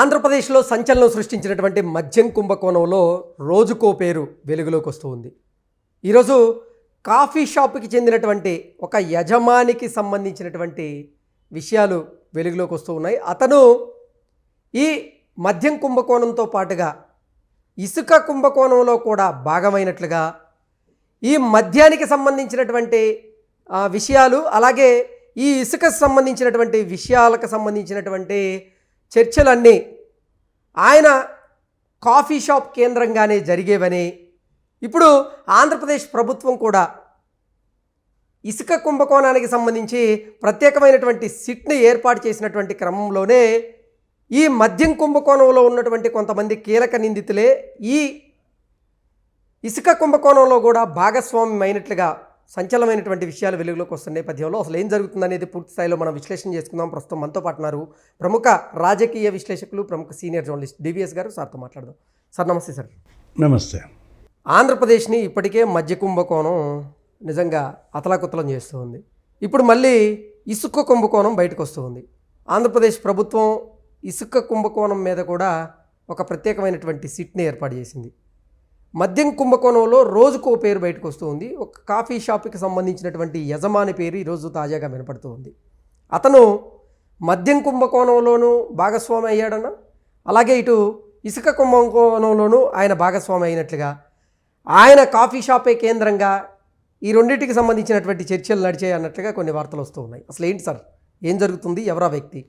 ఆంధ్రప్రదేశ్లో సంచలనం సృష్టించినటువంటి మద్యం కుంభకోణంలో రోజుకో పేరు వెలుగులోకి వస్తూ ఉంది ఈరోజు కాఫీ షాప్కి చెందినటువంటి ఒక యజమానికి సంబంధించినటువంటి విషయాలు వెలుగులోకి వస్తూ ఉన్నాయి. అతను ఈ మద్యం కుంభకోణంతో పాటుగా ఇసుక కుంభకోణంలో కూడా భాగమైనట్లుగా ఈ మద్యానికి సంబంధించినటువంటి విషయాలు అలాగే ఈ ఇసుకకు సంబంధించినటువంటి విషయాలకు సంబంధించినటువంటి చర్చలన్నీ ఆయన కాఫీ షాప్ కేంద్రంగానే జరిగేవని ఇప్పుడు ఆంధ్రప్రదేశ్ ప్రభుత్వం కూడా ఇసుక కుంభకోణానికి సంబంధించి ప్రత్యేకమైనటువంటి సిట్ని ఏర్పాటు చేసినటువంటి క్రమంలోనే ఈ మద్యం కుంభకోణంలో ఉన్నటువంటి కొంతమంది కీలక నిందితులే ఈ ఇసుక కుంభకోణంలో కూడా భాగస్వామ్యం అయినట్లుగా సంచలనమైనటువంటి విషయాలు వెలుగులోకి వస్తున్న నేపథ్యంలో అసలు ఏం జరుగుతుందనేది పూర్తి స్థాయిలో మనం విశ్లేషణ చేసుకుందాం. ప్రస్తుతం మనతో పాటు ఉన్నారు ప్రముఖ రాజకీయ విశ్లేషకులు ప్రముఖ సీనియర్ జర్నలిస్ట్ డివిఎస్ గారు. సార్తో మాట్లాడదాం. సార్ నమస్తే సార్. నమస్తే. ఆంధ్రప్రదేశ్ని ఇప్పటికే మద్య కుంభకోణం నిజంగా అతలాకుతలం చేస్తూ ఉంది. ఇప్పుడు మళ్ళీ ఇసుక కుంభకోణం బయటకు వస్తూ ఉంది. ఆంధ్రప్రదేశ్ ప్రభుత్వం ఇసుక కుంభకోణం మీద కూడా ఒక ప్రత్యేకమైనటువంటి సిట్ని ఏర్పాటు చేసింది. మద్యం కుంభకోణంలో రోజుకో పేరు బయటకు వస్తూ ఉంది ఒక కాఫీ షాప్కి సంబంధించినటువంటి యజమాని పేరు ఈరోజు తాజాగా వినపడుతూ ఉంది అతను మద్యం కుంభకోణంలోనూ భాగస్వామి అయ్యాడన్న అలాగే ఇటు ఇసుక కుంభకోణంలోనూ ఆయన భాగస్వామి అయినట్లుగా ఆయన కాఫీ షాపే కేంద్రంగా ఈ రెండింటికి సంబంధించినటువంటి చర్చలు నడిచాయి అన్నట్లుగా కొన్ని వార్తలు వస్తూ ఉన్నాయి. అసలు ఏంటి సార్? ఏం జరుగుతుంది? ఎవరా వ్యక్తి?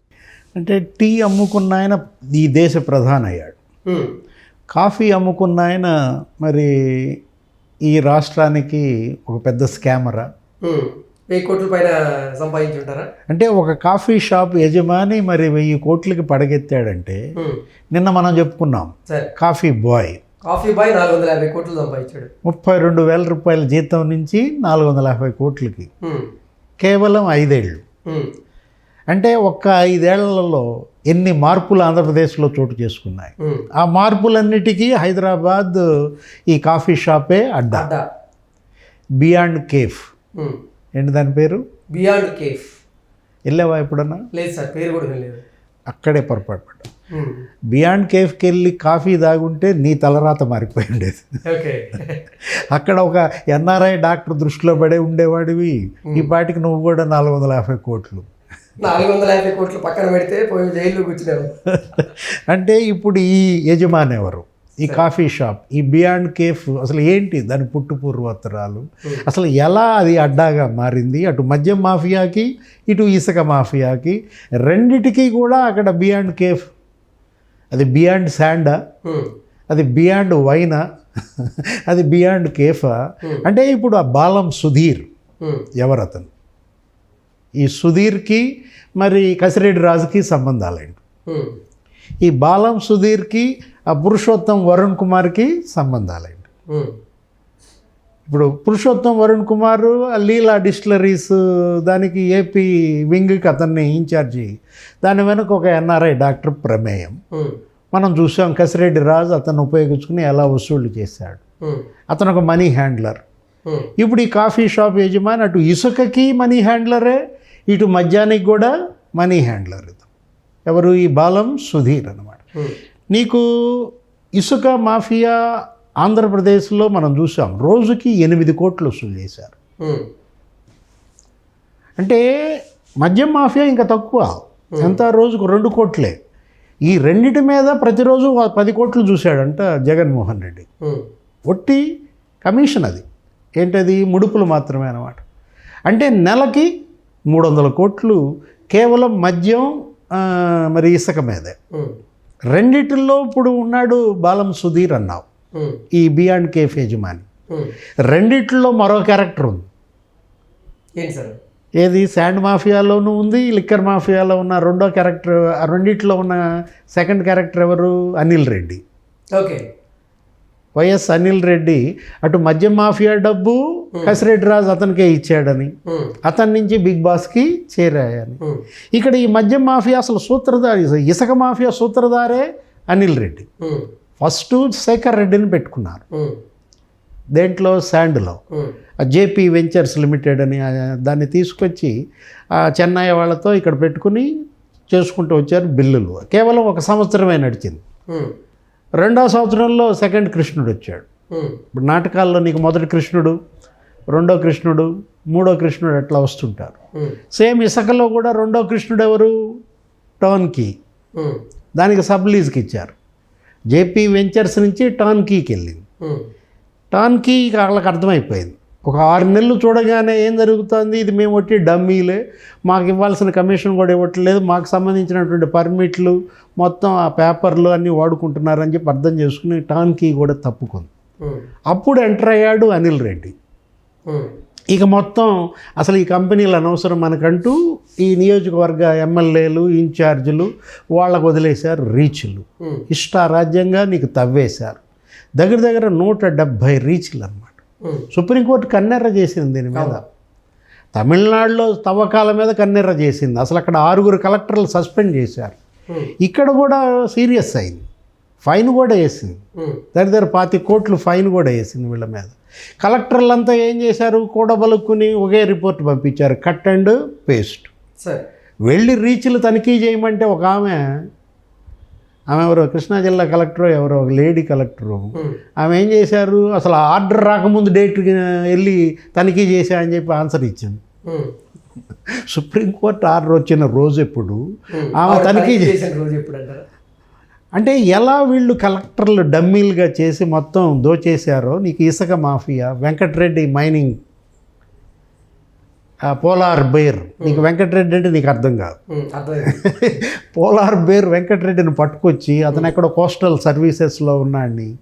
అంటే టీ అమ్ముకున్న ఆయన ఈ దేశ ప్రధాని అయ్యాడు. కాఫీ అమ్ముకున్న ఆయన మరి ఈ రాష్ట్రానికి ఒక పెద్ద స్కామరా. వెయ్యి కోట్ల పైన సంపాదించుంటారా? అంటే ఒక కాఫీ షాప్ యజమాని మరి వెయ్యి కోట్లకి పడగెత్తాడంటే నిన్న మనం చెప్పుకున్నాం. Coffee bye. కాఫీ బాయ్ నాలుగు వందల యాభై కోట్లు సంపాదించాడు. ముప్పై రెండు వేల రూపాయల జీతం నుంచి నాలుగు వందల యాభై కోట్లకి. కేవలం ఐదేళ్ళు. అంటే ఒక్క ఐదేళ్ళలో ఎన్ని మార్పులు ఆంధ్రప్రదేశ్లో చోటు చేసుకున్నాయి. ఆ మార్పులన్నిటికీ హైదరాబాద్ ఈ కాఫీ షాపే అడ్డా. Beyond cafe. ఏంటి దాని పేరు? Beyond Cafe. వెళ్ళావా ఎప్పుడన్నా? లేదు సార్ పేరు కూడా వినలేదు. అక్కడే పొరపాటు పడ్డా బియాండ్ కేఫ్కి వెళ్ళి కాఫీ తాగుంటే నీ తలరాత మారిపోయి ఉండేది. అక్కడ ఒక ఎన్ఆర్ఐ డాక్టర్ దృష్టిలో పడే ఉండేవాడివి. ఈ పాటికి నువ్వు కూడా నాలుగు వందల యాభై కోట్లు. నాలుగు వందల యాభై కోట్లు పక్కన పెడితే పోయి జైల్లో కూర్చున్నాను. అంటే ఇప్పుడు ఈ యజమాని ఎవరు? ఈ కాఫీ షాప్ ఈ బియాండ్ కేఫ్ అసలు ఏంటి దాని పుట్టు పూర్వోత్తరాలు? అసలు ఎలా అది అడ్డాగా మారింది? అటు మద్యం మాఫియాకి ఇటు ఇసుక మాఫియాకి రెండిటికి కూడా అక్కడ బియాండ్ కేఫ్. అది బియాండ్ శాండా? అది బియాండ్ వైనా? అది బియాండ్ కేఫా? అంటే ఇప్పుడు ఆ బాలం సుధీర్ ఎవరతను? ఈ సుధీర్కి మరి కసిరెడ్డి రాజుకి సంబంధాలేంటి? ఈ బాలం సుధీర్కి ఆ పురుషోత్తం వరుణ్ కుమార్కి సంబంధాలేంటి? ఇప్పుడు పురుషోత్తం వరుణ్ కుమార్ ఆ లీలా డిస్టిలరీస్ దానికి ఏపీ వింగ్కి అతన్ని ఇన్ఛార్జి దాని వెనుక ఒక ఎన్ఆర్ఐ డాక్టర్ ప్రమేయం. మనం చూసాం కసిరెడ్డి రాజు అతను ఉపయోగించుకుని ఎలా వసూళ్ళు చేశాడు. అతను ఒక మనీ హ్యాండ్లర్. ఇప్పుడు ఈ కాఫీ షాప్ యజమాని అటు ఇసుకకి మనీ హ్యాండ్లరే ఇటు మద్యానికి కూడా మనీ హ్యాండ్లర్ ఇది. ఎవరు? ఈ బాలం సుధీర్ అనమాట నీకు ఇసుక మాఫియా ఆంధ్రప్రదేశ్లో మనం చూసాం. రోజుకి ఎనిమిది కోట్లు వసూలు చేశారు. అంటే మద్యం మాఫియా ఇంకా తక్కువ. ఎంత? రోజుకు రెండు కోట్లే. ఈ రెండిటి మీద ప్రతిరోజు పది కోట్లు చూశాడంట జగన్మోహన్ రెడ్డి. ఒట్టి కమిషన్ అది. ఏంటది? ముడుపులు మాత్రమే అన్నమాట. అంటే నెలకి మూడు వందల కోట్లు కేవలం మద్యం మరి ఇసుక మీదే. రెండిటిల్లో ఇప్పుడు ఉన్నాడు బాలం సుధీర్ అన్నావు. ఈ బియాండ్ కేఫ్ యజమాని. రెండిట్లో మరో క్యారెక్టర్ ఉంది. ఏది? శాండ్ మాఫియాలోనూ ఉంది లిక్కర్ మాఫియాలో ఉన్న రెండో క్యారెక్టర్ రెండిట్లో ఉన్న సెకండ్ క్యారెక్టర్ ఎవరు? అనిల్ రెడ్డి. ఓకే. వైఎస్ అనిల్ రెడ్డి అటు మద్యం మాఫియా డబ్బు కసిరెడ్డి రాజు అతనికే ఇచ్చాడని అతని నుంచి బిగ్ బాస్కి చేరాయని. ఇక్కడ ఈ మద్యం మాఫియా అసలు సూత్రధారి ఇసుక మాఫియా సూత్రధారే అనిల్ రెడ్డి. ఫస్ట్ శేఖర్ రెడ్డిని పెట్టుకున్నారు. దేంట్లో శాండ్లో. జేపీ వెంచర్స్ లిమిటెడ్ అని దాన్ని తీసుకొచ్చి ఆ చెన్నై వాళ్ళతో ఇక్కడ పెట్టుకుని చేసుకుంటూ వచ్చారు బిల్లులు. కేవలం ఒక సంవత్సరమే నడిచింది. రెండో సంవత్సరంలో సెకండ్ కృష్ణుడు వచ్చాడు. ఇప్పుడు నాటకాల్లో నీకు మొదటి కృష్ణుడు రెండో కృష్ణుడు మూడో కృష్ణుడు అట్లా వస్తుంటారు. సేమ్ ఇసుకలో కూడా రెండో కృష్ణుడు ఎవరు? టర్న్కీ దానికి సబ్ లీజ్కి ఇచ్చారు. జేపీ వెంచర్స్ నుంచి టర్న్కీకి వెళ్ళింది. టర్న్కీ వాళ్ళకి అర్థమైపోయింది. ఒక ఆరు నెలలు చూడగానే ఏం జరుగుతుంది? ఇది మేము వచ్చి డమ్మీలే. మాకు ఇవ్వాల్సిన కమిషన్ కూడా ఇవ్వట్లేదు. మాకు సంబంధించినటువంటి పర్మిట్లు మొత్తం ఆ పేపర్లు అన్నీ వాడుకుంటున్నారని చెప్పి అర్థం చేసుకుని టర్న్కీ కూడా తప్పుకుంది. అప్పుడు ఎంటర్ అయ్యాడు అనిల్ రెడ్డి. ఇక మొత్తం అసలు ఈ కంపెనీలు అనవసరం మనకంటూ ఈ నియోజకవర్గ ఎమ్మెల్యేలు ఇన్ఛార్జీలు వాళ్ళకు వదిలేశారు రీచ్లు. ఇష్టారాజ్యంగా నీకు తవ్వేశారు. దగ్గర దగ్గర నూట డెబ్భై రీచ్లు అనమాట ఉమ్, సుప్రీంకోర్టు కన్నెర్ర చేసింది దీని మీద. తమిళనాడులో తవ్వకాల మీద కన్నెర్ర చేసింది. అసలు అక్కడ ఆరుగురు కలెక్టర్లు సస్పెండ్ చేశారు. ఇక్కడ కూడా సీరియస్ అయింది. ఫైన్ కూడా వేసింది. దగ్గర దగ్గర పాతి కోట్లు ఫైన్ కూడా వేసింది వీళ్ళ మీద. కలెక్టర్లంతా ఏం చేశారు? కూడబలుక్కుని ఒకే రిపోర్ట్ పంపించారు. Cut and paste. వెళ్ళి రీచ్లు తనిఖీ చేయమంటే ఒక ఆమె ఆమె ఎవరో కృష్ణా జిల్లా కలెక్టర్ ఎవరో? ఒక లేడీ కలెక్టరు. ఆమె ఏం చేశారు? అసలు ఆర్డర్ రాకముందు డేట్ వెళ్ళి తనిఖీ చేశా అని చెప్పి ఆన్సర్ ఇచ్చింది. సుప్రీంకోర్టు ఆర్డర్ వచ్చిన రోజు ఎప్పుడు. ఆమె తనిఖీ తనిఖీ చేసి చేసిన రోజు ఎప్పుడు అంటారా? అంటే ఎలా వీళ్ళు కలెక్టర్లు డమ్మీలుగా చేసి మొత్తం దోచేశారో? నీకు ఇసుక mafia Venkatareddy mining polar bear. నీకు వెంకటరెడ్డి అంటే నీకు అర్థం కాదు. పోలార్ బేర్ వెంకటరెడ్డిని పట్టుకొచ్చి అతను ఎక్కడ కోస్టల్ సర్వీసెస్లో ఉన్నాడని.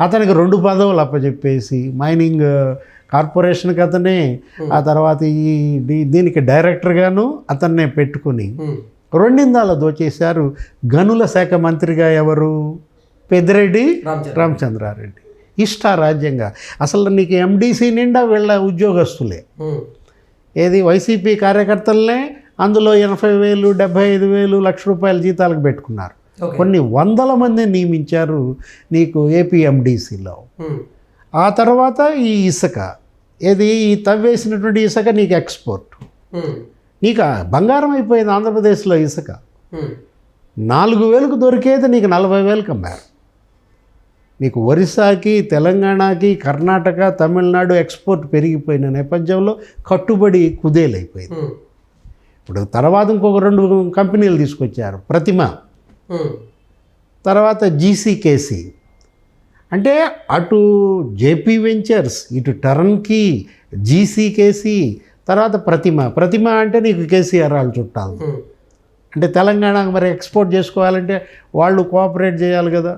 అతనికి రెండు పదవులు అప్పచెప్పేసి మైనింగ్ కార్పొరేషన్కి అతనే ఆ తర్వాత ఈ దీనికి డైరెక్టర్గాను అతన్నే పెట్టుకుని రెండిందాల దోచేశారు గనుల శాఖ మంత్రిగా ఎవరు? పెద్దిరెడ్డి రామచంద్ర. రామచంద్రారెడ్డి. ఇష్టారాజ్యంగా అసలు నీకు ఎండీసీ నిండా వీళ్ళ ఉద్యోగస్తులే. ఏది? వైసీపీ కార్యకర్తలనే అందులో ఎనభై వేలు డెబ్బై ఐదు వేలు లక్ష రూపాయల జీతాలకు పెట్టుకున్నారు. కొన్ని వందల మంది నియమించారు నీకు ఏపీఎండిసిలో. ఆ తర్వాత ఈ ఇసుక. ఏది? ఈ తవ్వేసినటువంటి ఇసుక నీకు ఎక్స్పోర్ట్. నీకు బంగారం అయిపోయింది ఆంధ్రప్రదేశ్లో ఇసుక. నాలుగు వేలకు దొరికేది నీకు నలభై వేలకు అమ్మారు నీకు ఒరిస్సాకి తెలంగాణకి కర్ణాటక తమిళనాడు ఎక్స్పోర్ట్ పెరిగిపోయిన నేపథ్యంలో కట్టుబడి కుదేలైపోయింది. ఇప్పుడు తర్వాత ఇంకొక రెండు కంపెనీలు తీసుకొచ్చారు. ప్రతిమ. తర్వాత జీసీకేసి అంటే అటు జేపీ వెంచర్స్ ఇటు టర్న్కి జీసీకేసి తర్వాత ప్రతిమ. ప్రతిమ అంటే నీకు కేసీఆర్ వాళ్ళు చుట్టాలి. అంటే తెలంగాణకు మరి ఎక్స్పోర్ట్ చేసుకోవాలంటే వాళ్ళు కోఆపరేట్ చేయాలి కదా.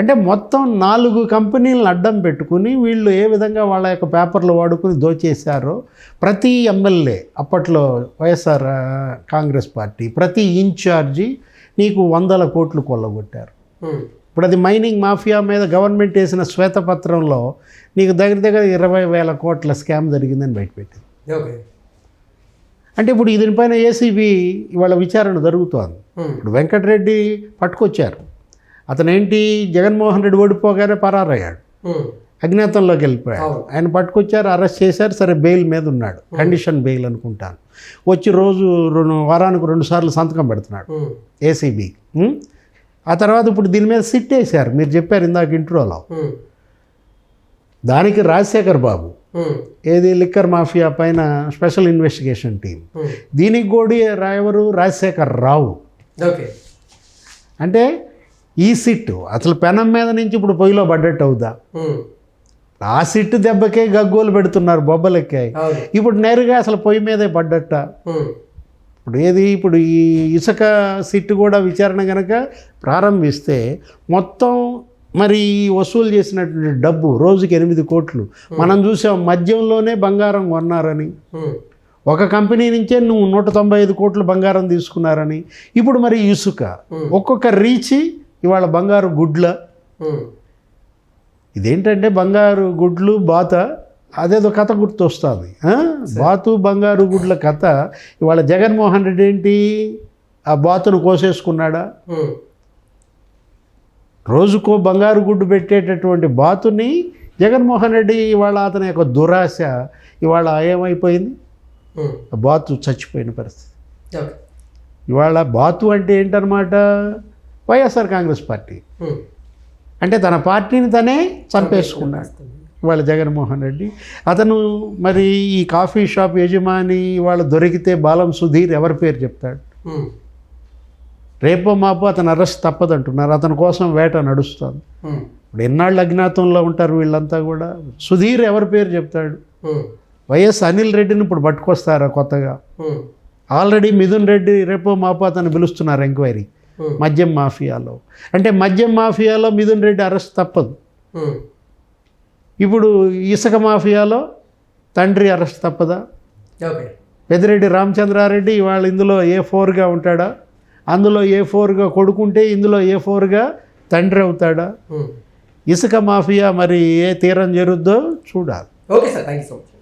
అంటే మొత్తం నాలుగు కంపెనీలను అడ్డం పెట్టుకుని వీళ్ళు ఏ విధంగా వాళ్ళ యొక్క పేపర్లు వాడుకుని దోచేశారో ప్రతి ఎమ్మెల్యే అప్పట్లో వైఎస్ఆర్ కాంగ్రెస్ పార్టీ ప్రతి ఇన్ఛార్జి నీకు వందల కోట్లు కొల్లగొట్టారు. ఇప్పుడు అది మైనింగ్ మాఫియా మీద గవర్నమెంట్ వేసిన శ్వేతపత్రంలో నీకు దగ్గర దగ్గర ఇరవై వేల కోట్ల స్కామ్ జరిగిందని బయటపెట్టింది. అంటే ఇప్పుడు దీనిపైన ఏసీబీ ఇవాళ విచారణ జరుగుతోంది. ఇప్పుడు వెంకటరెడ్డి పట్టుకొచ్చారు. అతను ఏంటి జగన్మోహన్ రెడ్డి ఓడిపోగానే పరారయ్యాడు. అజ్ఞాతంలోకి వెళ్ళిపోయాడు. ఆయన పట్టుకొచ్చారు అరెస్ట్ చేశారు సరే బెయిల్ మీద ఉన్నాడు. కండిషన్ బెయిల్ అనుకుంటాను. వచ్చి రోజు రెండు వారానికి రెండు సార్లు సంతకం పెడుతున్నాడు. ఏసీబీ. ఆ తర్వాత ఇప్పుడు దీని మీద సిట్ వేశారు. మీరు చెప్పారు ఇందాక ఇంట్రోలో. దానికి రాజశేఖర్ బాబు. ఏది? లిక్కర్ మాఫియా పైన స్పెషల్ ఇన్వెస్టిగేషన్ టీం దీనికి కూడా ఎవరు రాజశేఖర్ రావు. ఓకే. అంటే ఈ సిట్ అసలు పెనం మీద నుంచి ఇప్పుడు పొయ్యిలో పడ్డట్టు అవుదా ఆ సిట్ దెబ్బకే గగ్గోలు పెడుతున్నారు బొబ్బలెక్కాయి ఇప్పుడు నేరుగా అసలు పొయ్యి మీదే పడ్డట్ట. ఇప్పుడు ఏది? ఇప్పుడు ఈ ఇసుక సిట్ కూడా విచారణ కనుక ప్రారంభిస్తే మొత్తం మరి ఈ వసూలు చేసినటువంటి డబ్బు రోజుకి ఎనిమిది కోట్లు. మనం చూసాం మద్యంలోనే బంగారం కొన్నారని. ఒక కంపెనీ నుంచే నువ్వు నూట తొంభై ఐదు కోట్లు బంగారం తీసుకున్నారని. ఇప్పుడు మరి ఇసుక. ఒక్కొక్క రీచి ఇవాళ బంగారు గుడ్ల. ఇదేంటంటే బంగారు గుడ్లు బాత అదేదో కథ గుర్తొస్తుంది? బాతు బంగారు గుడ్ల కథ. ఇవాళ జగన్మోహన్ రెడ్డి ఏంటి? ఆ బాతును కోసేసుకున్నాడా? రోజుకో బంగారు గుడ్డు పెట్టేటటువంటి బాతుని జగన్మోహన్ రెడ్డి ఇవాళ అతని యొక్క దురాశ ఇవాళ ఏమైపోయింది? బాతు చచ్చిపోయిన పరిస్థితి. ఇవాళ బాతు అంటే ఏంటనమాట వైఎస్ఆర్ కాంగ్రెస్ పార్టీ. అంటే తన పార్టీని తనే చంపేసుకున్నాడు. వాళ్ళ జగన్మోహన్ రెడ్డి. అతను మరి ఈ కాఫీ షాప్ యజమాని వాళ్ళు దొరికితే బాలం సుధీర్ ఎవరి పేరు చెప్తాడు? రేపో మాపో అతను అరెస్ట్ తప్పదంటున్నారు. అతని కోసం వేట నడుస్తుంది. ఇప్పుడు ఎన్నాళ్ళు అజ్ఞాతంలో ఉంటారు వీళ్ళంతా కూడా? సుధీర్ ఎవరి పేరు చెప్తాడు? వైఎస్ అనిల్ రెడ్డిని ఇప్పుడు పట్టుకొస్తారా కొత్తగా? ఆల్రెడీ మిథున్ రెడ్డి రేపో మాపో అతను పిలుస్తున్నారు ఎంక్వైరీ. మద్యం మాఫియాలో. అంటే మద్యం మాఫియాలో మిథున్ రెడ్డి అరెస్ట్ తప్పదు. ఉమ్. ఇప్పుడు ఇసుక మాఫియాలో తండ్రి అరెస్ట్ తప్పదా? పెద్దిరెడ్డి రామచంద్రారెడ్డి ఇవాళ ఇందులో ఏ ఫోర్గా ఉంటాడా? అందులో ఏ ఫోర్గా కొడుకుంటే ఇందులో ఏ ఫోర్గా తండ్రి అవుతాడా? ఉమ్. ఇసుక మాఫియా మరి ఏ తీరం జరుగుద్దో చూడాలి. Okay sir thank you so much